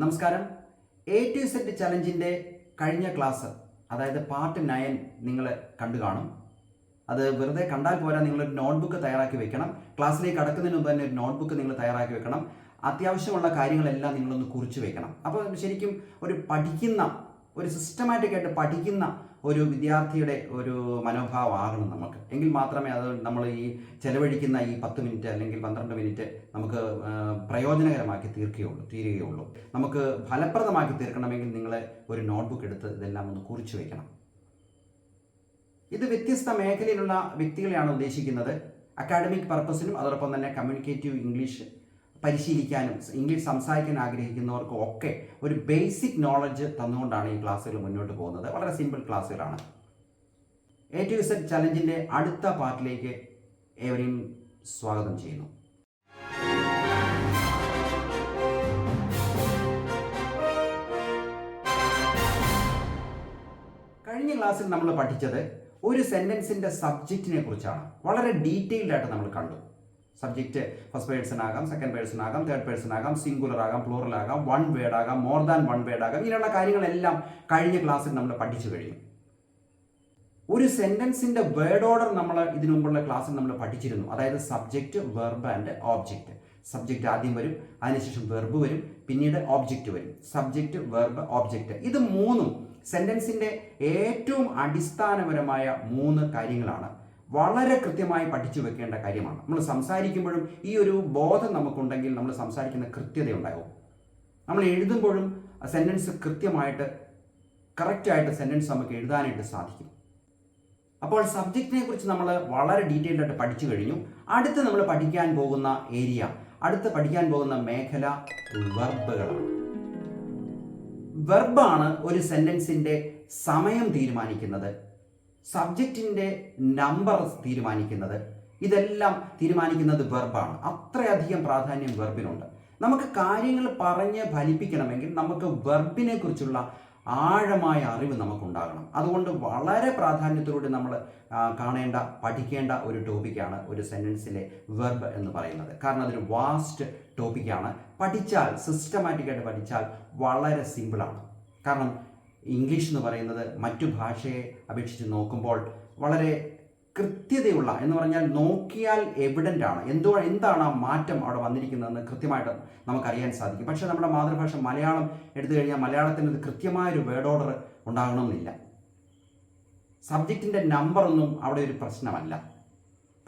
നമസ്കാരം. A to Z ചലഞ്ചിന്റെ കഴിഞ്ഞ class അതായത് പാർട്ട് നയൻ നിങ്ങൾ കണ്ടു കാണും. അത് വെറുതെ കണ്ടാൽ പോരാ നിങ്ങളൊരു നോട്ട്ബുക്ക് തയ്യാറാക്കി വെക്കണം. ക്ലാസ്സിലേക്ക് അടക്കുന്നതിന് മുമ്പ് തന്നെ ഒരു നോട്ട്ബുക്ക് നിങ്ങൾ തയ്യാറാക്കി വെക്കണം. അത്യാവശ്യമുള്ള കാര്യങ്ങളെല്ലാം നിങ്ങളൊന്ന് കുറിച്ച് വെക്കണം. അപ്പോൾ ശരിക്കും ഒരു പഠിക്കുന്ന ഒരു സിസ്റ്റമാറ്റിക് ആയിട്ട് പഠിക്കുന്ന ഒരു വിദ്യാർത്ഥിയുടെ ഒരു മനോഭാവമാകണം നമുക്ക്. എങ്കിൽ മാത്രമേ അത് നമ്മൾ ഈ ചെലവഴിക്കുന്ന ഈ പത്ത് മിനിറ്റ് അല്ലെങ്കിൽ പന്ത്രണ്ട് മിനിറ്റ് നമുക്ക് പ്രയോജനകരമാക്കി തീർക്കുകയുള്ളൂ തീരുകയുള്ളൂ. നമുക്ക് ഫലപ്രദമാക്കി തീർക്കണമെങ്കിൽ നിങ്ങൾ ഒരു നോട്ട്ബുക്ക് എടുത്ത് ഇതെല്ലാം ഒന്ന് കുറിച്ചു വയ്ക്കണം ഇത് വ്യത്യസ്ത മേഖലയിലുള്ള വ്യക്തികളെയാണ് ഉദ്ദേശിക്കുന്നത്. അക്കാഡമിക് പർപ്പസിനും അതോടൊപ്പം തന്നെ കമ്മ്യൂണിക്കേറ്റീവ് ഇംഗ്ലീഷ് പരിശീലിക്കാനും ഇംഗ്ലീഷ് സംസാരിക്കാൻ ആഗ്രഹിക്കുന്നവർക്കും ഒക്കെ ഒരു ബേസിക് നോളജ് തന്നുകൊണ്ടാണ് ഈ ക്ലാസ്സുകൾ മുന്നോട്ട് പോകുന്നത്. വളരെ സിമ്പിൾ ക്ലാസ്സുകളാണ്. എ ടു സെറ്റ് ചലഞ്ചിന്റെ അടുത്ത പാർട്ടിലേക്ക് ഏവരെയും സ്വാഗതം ചെയ്യുന്നു. കഴിഞ്ഞ ക്ലാസ്സിൽ നമ്മൾ പഠിച്ചത് ഒരു സെന്റൻസിന്റെ സബ്ജക്റ്റിനെ കുറിച്ചാണ്. വളരെ ഡീറ്റെയിൽഡ് ആയിട്ട് നമ്മൾ കണ്ടു. സബ്ജക്റ്റ് ഫസ്റ്റ് പേഴ്സൺ ആകാം സെക്കൻഡ് പേഴ്സൺ ആകാം തേർഡ് പേഴ്സൺ ആകാം സിംഗുലർ ആകാം പ്ലൂറൽ ആകാം വൺ വേർഡ് ആകാം മോർ ദാൻ വൺ വേർഡ് ആകാം. ഇങ്ങനെയുള്ള കാര്യങ്ങളെല്ലാം കഴിഞ്ഞ ക്ലാസ്സിൽ നമ്മൾ പഠിച്ചു കഴിഞ്ഞു. ഒരു സെന്റൻസിന്റെ വേർഡ് ഓർഡർ നമ്മൾ ഇതിനു മുമ്പുള്ള ക്ലാസ്സിൽ നമ്മൾ പഠിച്ചിരുന്നു. അതായത് subject verb and object subject ആദ്യം വരും അതിനുശേഷം വെർബ് വരും പിന്നീട് ഓബ്ജക്റ്റ് വരും. സബ്ജക്റ്റ് വെർബ് ഓബ്ജക്റ്റ് ഇത് മൂന്നും സെന്റൻസിന്റെ ഏറ്റവും അടിസ്ഥാനപരമായ മൂന്ന് കാര്യങ്ങളാണ്. വളരെ കൃത്യമായി പഠിച്ചു വെക്കേണ്ട കാര്യമാണ്. നമ്മൾ സംസാരിക്കുമ്പോഴും ഈ ഒരു ബോധം നമുക്കുണ്ടെങ്കിൽ നമ്മൾ സംസാരിക്കുന്ന കൃത്യത ഉണ്ടാകും. നമ്മൾ എഴുതുമ്പോഴും സെന്റൻസ് കൃത്യമായിട്ട് കറക്റ്റായിട്ട് സെന്റൻസ് നമുക്ക് എഴുതാനായിട്ട് സാധിക്കും. അപ്പോൾ സബ്ജക്റ്റിനെ കുറിച്ച് നമ്മൾ വളരെ ഡീറ്റെയിൽഡ് ആയിട്ട് പഠിച്ചു കഴിഞ്ഞു. അടുത്ത് നമ്മൾ പഠിക്കാൻ പോകുന്ന ഏരിയ അടുത്ത് പഠിക്കാൻ പോകുന്ന മേഖല വെർബുകളാണ് വെർബാണ് ഒരു സെന്റൻസിന്റെ സമയം തീരുമാനിക്കുന്നത്. സബ്ജക്റ്റിന്റെ നമ്പർ തീരുമാനിക്കുന്നത്. ഇതെല്ലാം തീരുമാനിക്കുന്നത് വെർബാണ് അത്രയധികം പ്രാധാന്യം വെർബിനുണ്ട് നമുക്ക് കാര്യങ്ങൾ പറഞ്ഞ് ഫലിപ്പിക്കണമെങ്കിൽ നമുക്ക് വെർബിനെ കുറിച്ചുള്ള ആഴമായ അറിവ് നമുക്കുണ്ടാകണം. അതുകൊണ്ട് വളരെ പ്രാധാന്യത്തോടെ നമ്മൾ കാണേണ്ട പഠിക്കേണ്ട ഒരു ടോപ്പിക്കാണ് ഒരു സെന്റൻസിലെ വെർബ് എന്ന് പറയുന്നത്. കാരണം അതൊരു വാസ്റ്റ് ടോപ്പിക്കാണ് പഠിച്ചാൽ സിസ്റ്റമാറ്റിക്കായിട്ട് പഠിച്ചാൽ വളരെ സിമ്പിളാണ് കാരണം ഇംഗ്ലീഷ് എന്ന് പറയുന്നത് മറ്റു ഭാഷയെ അപേക്ഷിച്ച് നോക്കുമ്പോൾ വളരെ കൃത്യതയുള്ള എന്ന് പറഞ്ഞാൽ നോക്കിയാൽ എവിഡന്റ് ആണ്. എന്തോ എന്താണ് ആ മാറ്റം അവിടെ വന്നിരിക്കുന്നതെന്ന് കൃത്യമായിട്ട് നമുക്കറിയാൻ സാധിക്കും. പക്ഷേ നമ്മുടെ മാതൃഭാഷ മലയാളം എടുത്തു കഴിഞ്ഞാൽ മലയാളത്തിന് ഒരു കൃത്യമായൊരു വേർഡ് ഓർഡർ ഉണ്ടാകണമെന്നില്ല. സബ്ജക്റ്റിന്റെ നമ്പറൊന്നും അവിടെ ഒരു പ്രശ്നമല്ല.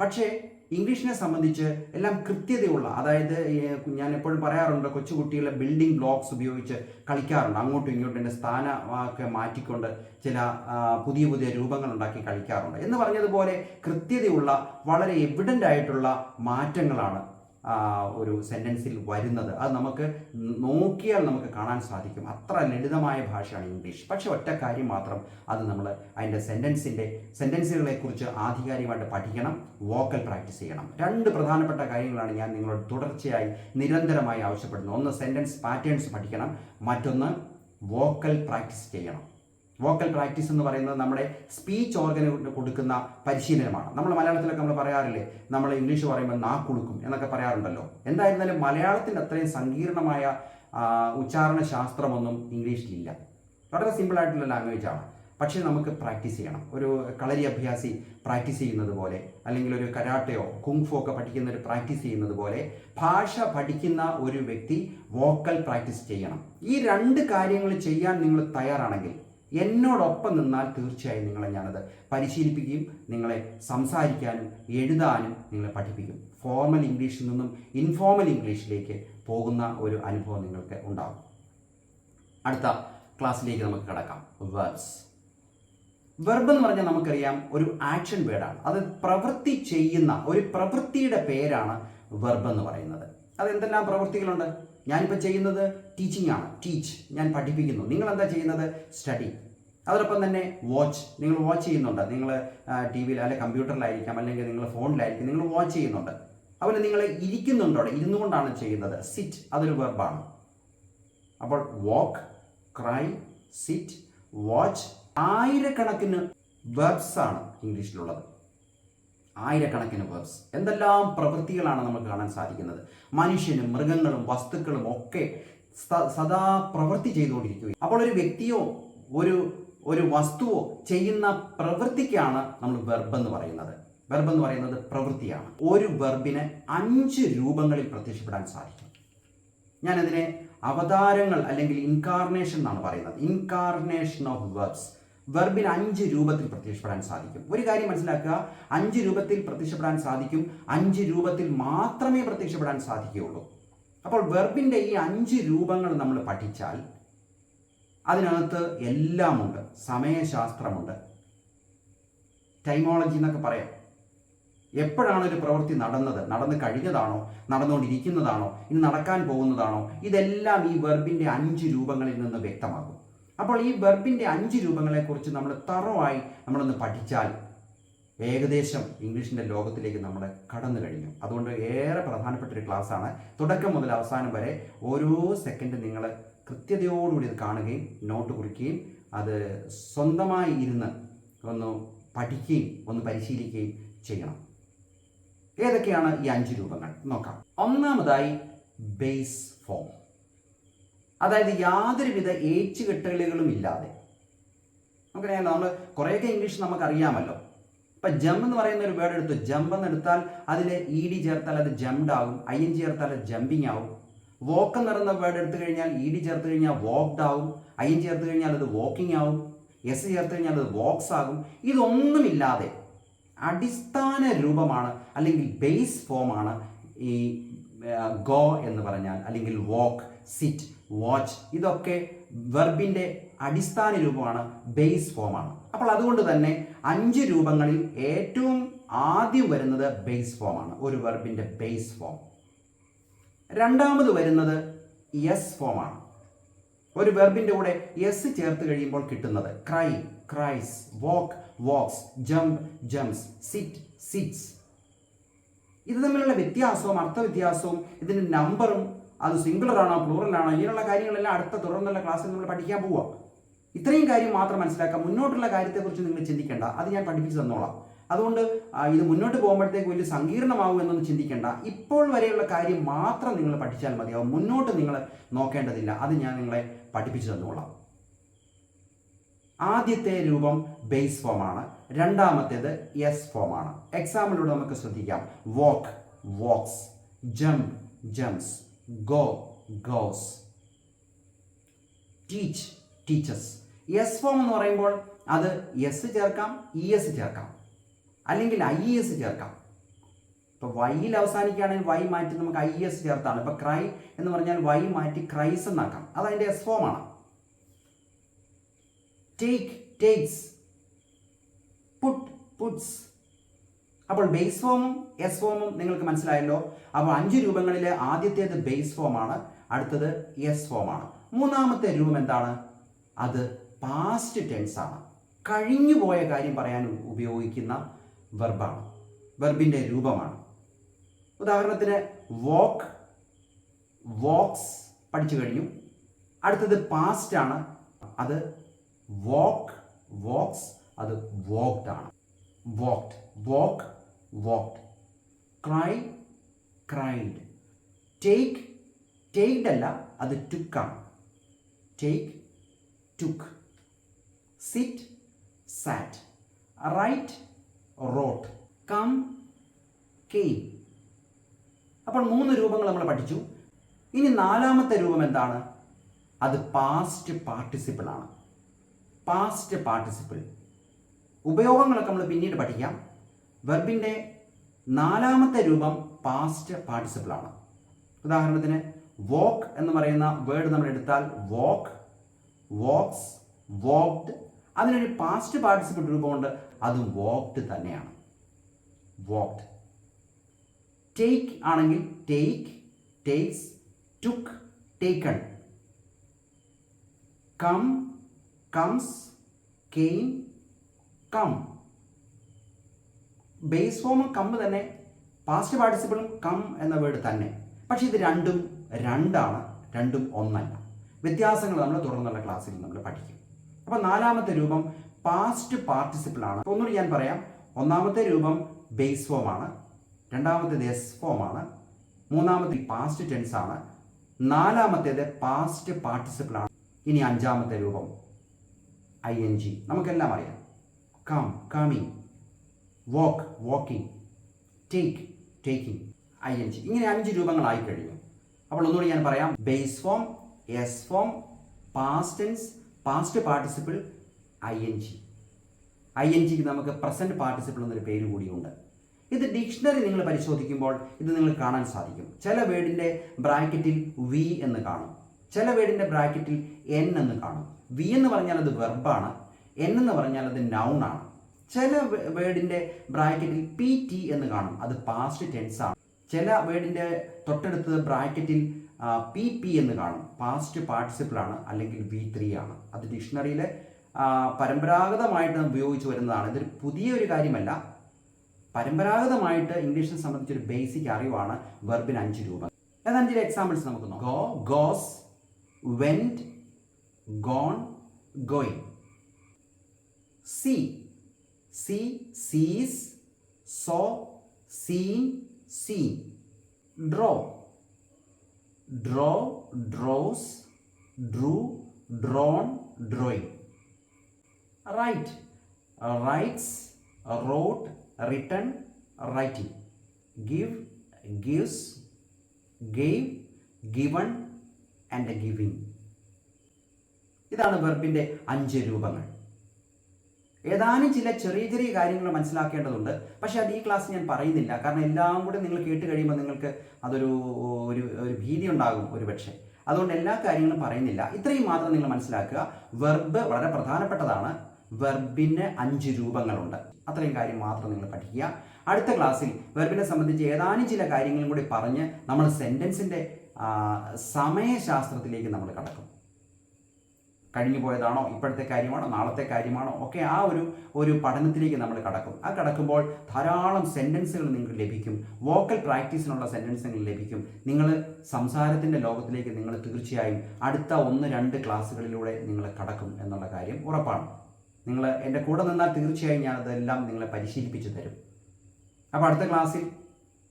പക്ഷേ ഇംഗ്ലീഷിനെ സംബന്ധിച്ച് എല്ലാം കൃത്യതയുള്ള അതായത് ഞാൻ എപ്പോഴും പറയാറുണ്ട് കൊച്ചുകുട്ടികളെ ബിൽഡിംഗ് ബ്ലോക്സ് ഉപയോഗിച്ച് കളിക്കാറുണ്ട്. അങ്ങോട്ടും ഇങ്ങോട്ടും എന്റെ സ്ഥാനമൊക്കെ മാറ്റിക്കൊണ്ട് ചില പുതിയ പുതിയ രൂപങ്ങൾ ഉണ്ടാക്കി കളിക്കാറുണ്ട്. എന്ന് പറഞ്ഞതുപോലെ കൃത്യതയുള്ള വളരെ എവിഡന്റ് ആയിട്ടുള്ള മാറ്റങ്ങളാണ് ഒരു സെന്റൻസിൽ വരുന്നത്. അത് നമുക്ക് നോക്കിയാൽ നമുക്ക് കാണാൻ സാധിക്കും. അത്ര ലളിതമായ ഭാഷയാണ് ഇംഗ്ലീഷ്. പക്ഷെ ഒറ്റ കാര്യം മാത്രം അത് നമ്മൾ അതിന്റെ സെന്റൻസിന്റെ സെന്റൻസുകളെ കുറിച്ച് ആധികാരികമായിട്ട് പഠിക്കണം വോക്കൽ പ്രാക്ടീസ് ചെയ്യണം. രണ്ട് പ്രധാനപ്പെട്ട കാര്യങ്ങളാണ് ഞാൻ നിങ്ങളോട് തുടർച്ചയായി നിരന്തരമായി ആവശ്യപ്പെടുന്നത്. ഒന്ന് സെന്റൻസ് പാറ്റേൺസ് പഠിക്കണം മറ്റൊന്ന് വോക്കൽ പ്രാക്ടീസ് ചെയ്യണം. വോക്കൽ പ്രാക്ടീസ് എന്ന് പറയുന്നത് നമ്മുടെ സ്പീച്ച് ഓർഗന് കൊടുക്കുന്ന പരിശീലനമാണ്. നമ്മൾ മലയാളത്തിലൊക്കെ നമ്മൾ പറയാറില്ലേ നമ്മൾ ഇംഗ്ലീഷ് പറയുമ്പോൾ നാക്കുളുക്കും എന്നൊക്കെ പറയാറുണ്ടല്ലോ. എന്തായിരുന്നാലും മലയാളത്തിന്റെ അത്രയും സങ്കീർണമായ ഉച്ചാരണ ശാസ്ത്രമൊന്നും ഇംഗ്ലീഷിലില്ല. വളരെ സിമ്പിളായിട്ടുള്ള ലാംഗ്വേജാണ് പക്ഷേ നമുക്ക് പ്രാക്ടീസ് ചെയ്യണം. ഒരു കളരി അഭ്യാസി പ്രാക്ടീസ് ചെയ്യുന്നത് പോലെ അല്ലെങ്കിൽ ഒരു കരാട്ടയോ കുങ്ഫോ ഒക്കെ പഠിക്കുന്ന ഒരു പ്രാക്ടീസ് ചെയ്യുന്നത് പോലെ ഭാഷ പഠിക്കുന്ന ഒരു വ്യക്തി വോക്കൽ പ്രാക്ടീസ് ചെയ്യണം. ഈ രണ്ട് കാര്യങ്ങൾ ചെയ്യാൻ നിങ്ങൾ തയ്യാറാണെങ്കിൽ എന്നോടൊപ്പം നിന്നാൽ തീർച്ചയായും നിങ്ങളെ ഞാനത് പരിശീലിപ്പിക്കുകയും നിങ്ങളെ സംസാരിക്കാനും എഴുതാനും നിങ്ങളെ പഠിപ്പിക്കും. ഫോർമൽ ഇംഗ്ലീഷിൽ നിന്നും ഇൻഫോർമൽ ഇംഗ്ലീഷിലേക്ക് പോകുന്ന ഒരു അനുഭവം നിങ്ങൾക്ക് ഉണ്ടാകും. അടുത്ത ക്ലാസ്സിലേക്ക് നമുക്ക് കിടക്കാം. വേർബ്സ് വെർബ് എന്ന് പറഞ്ഞാൽ നമുക്കറിയാം ഒരു ആക്ഷൻ വേർഡാണ് അത് പ്രവൃത്തി ചെയ്യുന്ന ഒരു പ്രവൃത്തിയുടെ പേരാണ് വെർബ് എന്ന് പറയുന്നത്. അത് എന്തെല്ലാം പ്രവൃത്തികളുണ്ട്? ഞാനിപ്പോൾ ചെയ്യുന്നത് ടീച്ചിങ് ആണ്. ടീച്ച് ഞാൻ പഠിപ്പിക്കുന്നു. നിങ്ങൾ എന്താ ചെയ്യുന്നത്? സ്റ്റഡി അതോടൊപ്പം തന്നെ വാച്ച് നിങ്ങൾ വാച്ച് ചെയ്യുന്നുണ്ട്. നിങ്ങൾ ടി വിയിൽ അല്ലെങ്കിൽ കമ്പ്യൂട്ടറിലായിരിക്കാം അല്ലെങ്കിൽ നിങ്ങൾ ഫോണിലായിരിക്കും നിങ്ങൾ വാച്ച് ചെയ്യുന്നുണ്ട്. അതുപോലെ നിങ്ങൾ ഇരിക്കുന്നുണ്ടോ അവിടെ. ഇരുന്നുകൊണ്ടാണ് ചെയ്യുന്നത്. സിറ്റ് അതൊരു വെർബാണ് അപ്പോൾ വാക്ക് ക്രൈ സിറ്റ് വാച്ച് ആയിരക്കണക്കിന് വെർബ്സ് ആണ് ഇംഗ്ലീഷിലുള്ളത്. ആയിരക്കണക്കിന് വേർഡ്സ് എന്തെല്ലാം പ്രവൃത്തികളാണ് നമുക്ക് കാണാൻ സാധിക്കുന്നത്? മനുഷ്യനും മൃഗങ്ങളും വസ്തുക്കളും ഒക്കെ സദാ പ്രവൃത്തി ചെയ്തുകൊണ്ടിരിക്കുകയും അപ്പോൾ ഒരു വ്യക്തിയോ ഒരു ഒരു വസ്തുവോ ചെയ്യുന്ന പ്രവൃത്തിക്കാണ് നമ്മൾ വെർബ് എന്ന് പറയുന്നത്. വെർബ് എന്ന് പറയുന്നത് പ്രവൃത്തിയാണ്. ഒരു വെർബിന് അഞ്ച് രൂപങ്ങളിൽ പ്രത്യക്ഷപ്പെടാൻ സാധിക്കും. ഞാനതിനെ അവതാരങ്ങൾ അല്ലെങ്കിൽ ഇൻകാർണേഷൻ എന്നാണ് പറയുന്നത്. ഇൻകാർണേഷൻ ഓഫ് വെർബ്സ് വെർബിന് അഞ്ച് രൂപത്തിൽ പ്രത്യക്ഷപ്പെടാൻ സാധിക്കും. ഒരു കാര്യം മനസ്സിലാക്കുക അഞ്ച് രൂപത്തിൽ പ്രത്യക്ഷപ്പെടാൻ സാധിക്കും അഞ്ച് രൂപത്തിൽ മാത്രമേ പ്രത്യക്ഷപ്പെടാൻ സാധിക്കുകയുള്ളൂ. അപ്പോൾ വെർബിന്റെ ഈ അഞ്ച് രൂപങ്ങൾ നമ്മൾ പഠിച്ചാൽ അതിനകത്ത് എല്ലാമുണ്ട്. സമയശാസ്ത്രമുണ്ട്. ടൈമോളജി എന്നൊക്കെ പറയാം. എപ്പോഴാണ് ഒരു പ്രവൃത്തി നടന്നത്? നടന്നു കഴിഞ്ഞതാണോ? നടന്നുകൊണ്ടിരിക്കുന്നതാണോ? ഇനി നടക്കാൻ പോകുന്നതാണോ? ഇതെല്ലാം ഈ വെർബിന്റെ അഞ്ച് രൂപങ്ങളിൽ നിന്ന് വ്യക്തമാകും. അപ്പോൾ ഈ വെർബിന്റെ അഞ്ച് രൂപങ്ങളെക്കുറിച്ച് നമ്മൾ തറവായി നമ്മളൊന്ന് പഠിച്ചാൽ ഏകദേശം ഇംഗ്ലീഷിന്റെ ലോകത്തിലേക്ക് നമ്മൾ കടന്നു കഴിഞ്ഞു. അതുകൊണ്ട് ഏറെ പ്രധാനപ്പെട്ട ഒരു ക്ലാസ്സാണ്. തുടക്കം മുതൽ അവസാനം വരെ ഓരോ സെക്കൻഡ് നിങ്ങൾ കൃത്യതയോടുകൂടി ഇത് കാണുകയും നോട്ട് കുറിക്കുകയും അത് സ്വന്തമായി ഇരുന്ന് ഒന്ന് പഠിക്കുകയും ഒന്ന് പരിശീലിക്കുകയും ചെയ്യണം. ഏതൊക്കെയാണ് ഈ അഞ്ച് രൂപങ്ങൾ? നോക്കാം. ഒന്നാമതായി ബേസ് ഫോം അതായത് യാതൊരുവിധ ഏച്ചുകെട്ടലുകളും ഇല്ലാതെ. നമുക്കറിയാം നമ്മൾ കുറേയൊക്കെ ഇംഗ്ലീഷ് നമുക്കറിയാമല്ലോ. ഇപ്പം ജമ്പ് എന്ന് പറയുന്ന ഒരു വേർഡ് എടുത്തു. ജമ്പ് എന്ന് എടുത്താൽ അതിൽ ഇ ഡി ചേർത്താൽ അത് ജംഡ് ആവും ഐ എൻ ചേർത്താൽ അത് ജമ്പിങ് ആവും. വോക്ക് എന്ന് പറയുന്ന വേർഡ് എടുത്തു കഴിഞ്ഞാൽ ഇ ഡി ചേർത്ത് കഴിഞ്ഞാൽ വോക്ഡ് ആവും ഐ എൻ ചേർത്ത് കഴിഞ്ഞാൽ അത് വോക്കിംഗ് ആവും എസ് ചേർത്ത് കഴിഞ്ഞാൽ അത് വോക്സ് ആകും. ഇതൊന്നുമില്ലാതെ അടിസ്ഥാന രൂപമാണ് അല്ലെങ്കിൽ ബേസ് ഫോമാണ് ഈ ഗോ എന്ന് പറഞ്ഞാൽ അല്ലെങ്കിൽ വോക്ക് സിറ്റ് വാച്ച് ഇതൊക്കെ വെർബിന്റെ അടിസ്ഥാന രൂപമാണ് ബേസ് ഫോമാണ് അപ്പോൾ അതുകൊണ്ട് തന്നെ അഞ്ച് രൂപങ്ങളിൽ ഏറ്റവും ആദ്യം വരുന്നത് ബേസ് ഫോമാണ് ഒരു വെർബിന്റെ ബേസ് ഫോം രണ്ടാമത് വരുന്നത് യെസ് ഫോമാണ് ഒരു വെർബിന്റെ കൂടെ യെസ് ചേർത്ത് കഴിയുമ്പോൾ കിട്ടുന്നത് cry cries walk walks jump jumps sit sits ഇത് തമ്മിലുള്ള വ്യത്യാസവും അർത്ഥവ്യത്യാസവും ഇതിന്റെ നമ്പറും അത് പ്ലൂറൽ ആണോ ഇങ്ങനെയുള്ള കാര്യങ്ങളെല്ലാം അടുത്ത തുടർന്നുള്ള ക്ലാസ്സിൽ നമ്മൾ പഠിക്കാൻ പോവാം. ഇത്രയും കാര്യം മാത്രം മനസ്സിലാക്കാം മുന്നോട്ടുള്ള കാര്യത്തെക്കുറിച്ച് നിങ്ങൾ ചിന്തിക്കേണ്ട. അത് ഞാൻ പഠിപ്പിച്ചു തന്നോളാം. അതുകൊണ്ട് ഇത് മുന്നോട്ട് പോകുമ്പോഴത്തേക്ക് വലിയ സങ്കീർണമാകും എന്നൊന്നും ചിന്തിക്കേണ്ട. ഇപ്പോൾ വരെയുള്ള കാര്യം മാത്രം നിങ്ങൾ പഠിച്ചാൽ മതിയാവും. മുന്നോട്ട് നിങ്ങൾ നോക്കേണ്ടതില്ല. അത് ഞാൻ നിങ്ങളെ പഠിപ്പിച്ചു തന്നോളാം. ആദ്യത്തെ രൂപം ബേസ് ഫോമാണ് രണ്ടാമത്തേത് എസ് ഫോമാണ് എക്സാമ്പിളിലൂടെ നമുക്ക് ശ്രദ്ധിക്കാം. Walk walks jump jumps go goes teach teachers S form എന്ന് പറയുമ്പോൾ അത് എസ് ചേർക്കാം ഇ എസ് ചേർക്കാം. അല്ലെങ്കിൽ ഐ എസ് ചേർക്കാം. ഇപ്പോൾ വൈയിൽ അവസാനിക്കുകയാണെങ്കിൽ വൈ മാറ്റി നമുക്ക് ഐ എസ് ചേർത്താണ്. ഇപ്പോൾ ക്രൈ എന്ന് പറഞ്ഞാൽ വൈ മാറ്റി ക്രൈസ് എന്നാക്കാം. അത് അതിന്റെ എസ് ഫോമാണ് ടേക്ക് ടേക്സ് പുട്ട് പുട്സ് അപ്പോൾ ബേസ് ഫോമും എസ് ഫോമും നിങ്ങൾക്ക് മനസ്സിലായല്ലോ. അപ്പോൾ അഞ്ച് രൂപങ്ങളിൽ ആദ്യത്തേത് ബേസ് ഫോമാണ് അടുത്തത് എസ് ഫോമാണ് മൂന്നാമത്തെ രൂപം എന്താണ്? അത് പാസ്റ്റ് ടെൻസ് ആണ്. കഴിഞ്ഞു പോയ കാര്യം പറയാൻ ഉപയോഗിക്കുന്ന വെർബാണ് വെർബിന്റെ രൂപമാണ്. ഉദാഹരണത്തിന് വോക്ക് വോക്സ് പഠിച്ചു കഴിഞ്ഞു. അടുത്തത് പാസ്റ്റ് ആണ്. അത് വോക്ക് വോക്സ് അത് വോക്ഡ് ആണ്. Walked walk walked cry cried take taked അല്ല അത് ടുക്കാണ് take took sit sat write wrote come came അപ്പോൾ മൂന്ന് രൂപങ്ങൾ നമ്മൾ പഠിച്ചു. ഇനി നാലാമത്തെ രൂപം എന്താണ്? അത് പാസ്റ്റ് പാർട്ടിസിപ്പിൾ ആണ്. പാസ്റ്റ് പാർട്ടിസിപ്പിൾ ഉപയോഗങ്ങളൊക്കെ നമ്മൾ പിന്നീട് പഠിക്കാം. വെർബിന്റെ നാലാമത്തെ രൂപം പാസ്റ്റ് പാർട്ടിസിപ്പിൾ ആണ്. ഉദാഹരണത്തിന് വോക്ക് എന്ന് പറയുന്ന വേർഡ് നമ്മൾ എടുത്താൽ വോക്ക് വോക്സ് വോക്ഡ് അതിനൊരു പാസ്റ്റ് പാർട്ടിസിപ്പിൾ രൂപമുണ്ട്. അതും വോക്ഡ് തന്നെയാണ്. വോക്ഡ് ടേക്ക് ആണെങ്കിൽ take takes took taken come comes came come base ഫോമും കം തന്നെ പാസ്റ്റ് പാർട്ടിസിപ്പിളും കം എന്ന വേർഡ് തന്നെ. പക്ഷെ ഇത് രണ്ടും രണ്ടാണ് രണ്ടും ഒന്നല്ല. വ്യത്യാസങ്ങൾ നമ്മൾ തുടർന്നുള്ള ക്ലാസ്സിൽ നമ്മൾ പഠിക്കും. അപ്പോൾ നാലാമത്തെ രൂപം പാസ്റ്റ് പാർട്ടിസിപ്പിൾ ആണ്. ഒന്നുകൂടി ഞാൻ പറയാം. ഒന്നാമത്തെ രൂപം ബേസ് ആണ്. രണ്ടാമത്തേത് എസ് ഫോം ആണ്. മൂന്നാമത്തെ പാസ്റ്റ് ടെൻസ് ആണ്. നാലാമത്തേത് പാസ്റ്റ് പാർട്ടിസിപ്പിൾ ആണ്. ഇനി അഞ്ചാമത്തെ രൂപം ഐ എൻ ജി നമുക്കെല്ലാം അറിയാം. Come coming walk walking take taking I N G ഇങ്ങനെ അഞ്ച് രൂപങ്ങളായി കഴിഞ്ഞു അപ്പോൾ ഒന്നുകൂടി ഞാൻ പറയാം. Base form S form past tense past participle I N G I N ജിക്ക് നമുക്ക് പ്രസന്റ് പാർട്ടിസിപ്പിൾ എന്നൊരു പേര് കൂടിയുണ്ട്. ഇത് ഡിക്ഷണറി നിങ്ങൾ പരിശോധിക്കുമ്പോൾ ഇത് നിങ്ങൾ കാണാൻ സാധിക്കും. ചില വേർഡിന്റെ ബ്രാക്കറ്റിൽ വി എന്ന് കാണും. ചില വേർഡിന്റെ ബ്രാക്കറ്റിൽ എൻ എന്ന് കാണും. വി എന്ന് പറഞ്ഞാൽ അത് വെർബാണ് എൻ എന്ന് പറഞ്ഞാൽ അത് നൗൺ ആണ്. ചില വേർഡിന്റെ ബ്രാക്കറ്റിൽ പി ടി എന്ന് കാണും. അത് പാസ്റ്റ് ടെൻസ് ആണ്. ചില വേർഡിന്റെ തൊട്ടടുത്ത് ബ്രാക്കറ്റിൽ പി പി എന്ന് കാണും. പാസ്റ്റ് പാർട്ടിസിപ്പിൾ ആണ് അല്ലെങ്കിൽ വി ത്രീ ആണ്. അത് ഡിക്ഷണറിയിലെ പരമ്പരാഗതമായിട്ട് ഉപയോഗിച്ച് വരുന്നതാണ്. ഇതൊരു പുതിയൊരു കാര്യമല്ല. പരമ്പരാഗതമായിട്ട് ഇംഗ്ലീഷിനെ സംബന്ധിച്ചൊരു ബേസിക് അറിവാണ് വെർബിന് അഞ്ച് രൂപ. ഏതാണ് അഞ്ചിലെ എക്സാമ്പിൾസ് നമുക്ക് നോക്കാം. Go goes went gone, going. See, see, sees, saw, seen, seen. Draw, draw, draws, drew, drawn, drawing. Write, writes, wrote, written, writing. Give, gives, gave, given, and giving. ഇതാണ് വെർബിന്റെ അഞ്ച് രൂപങ്ങൾ. ഏതാനും ചില ചെറിയ ചെറിയ കാര്യങ്ങൾ മനസ്സിലാക്കേണ്ടതുണ്ട്. പക്ഷേ അത് ഈ ക്ലാസ് ഞാൻ പറയുന്നില്ല. കാരണം എല്ലാം കൂടി നിങ്ങൾ കേട്ട് കഴിയുമ്പോൾ നിങ്ങൾക്ക് അതൊരു ഒരു ഒരു ഭീതി ഉണ്ടാകും ഒരു പക്ഷേ അതുകൊണ്ട് എല്ലാ കാര്യങ്ങളും പറയുന്നില്ല. ഇത്രയും മാത്രം നിങ്ങൾ മനസ്സിലാക്കുക. വെർബ് വളരെ പ്രധാനപ്പെട്ടതാണ്. വെർബിന് അഞ്ച് രൂപങ്ങളുണ്ട്. അത്രയും കാര്യം മാത്രം നിങ്ങൾ പഠിക്കുക. അടുത്ത ക്ലാസ്സിൽ വെർബിനെ സംബന്ധിച്ച് ഏതാനും ചില കാര്യങ്ങളും കൂടി പറഞ്ഞ് നമ്മൾ സെന്റൻസിന്റെ സമയശാസ്ത്രത്തിലേക്ക് നമ്മൾ കടക്കും. കഴിഞ്ഞു പോയതാണോ ഇപ്പോഴത്തെ കാര്യമാണോ നാളത്തെ കാര്യമാണോ ഒക്കെ ആ ഒരു ഒരു പഠനത്തിലേക്ക് നമ്മൾ കടക്കും. ആ കടക്കുമ്പോൾ ധാരാളം സെന്റൻസുകൾ നിങ്ങൾക്ക് ലഭിക്കും. വോക്കൽ പ്രാക്ടീസിനുള്ള സെന്റൻസുകൾ ലഭിക്കും. നിങ്ങൾ സംസാരത്തിന്റെ ലോകത്തിലേക്ക് നിങ്ങൾ തീർച്ചയായും അടുത്ത ഒന്ന് രണ്ട് ക്ലാസ്സുകളിലൂടെ നിങ്ങൾ കടക്കും എന്നുള്ള കാര്യം ഉറപ്പാണ്. നിങ്ങൾ എന്റെ കൂടെ നിന്നാൽ തീർച്ചയായും ഞാൻ അതെല്ലാം നിങ്ങളെ പരിശീലിപ്പിച്ചു തരും. അപ്പോൾ അടുത്ത ക്ലാസ്സിൽ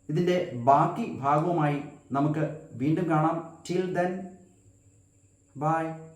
ഇതിന്റെ ബാക്കി ഭാഗവുമായി നമുക്ക് വീണ്ടും കാണാം. Till then bye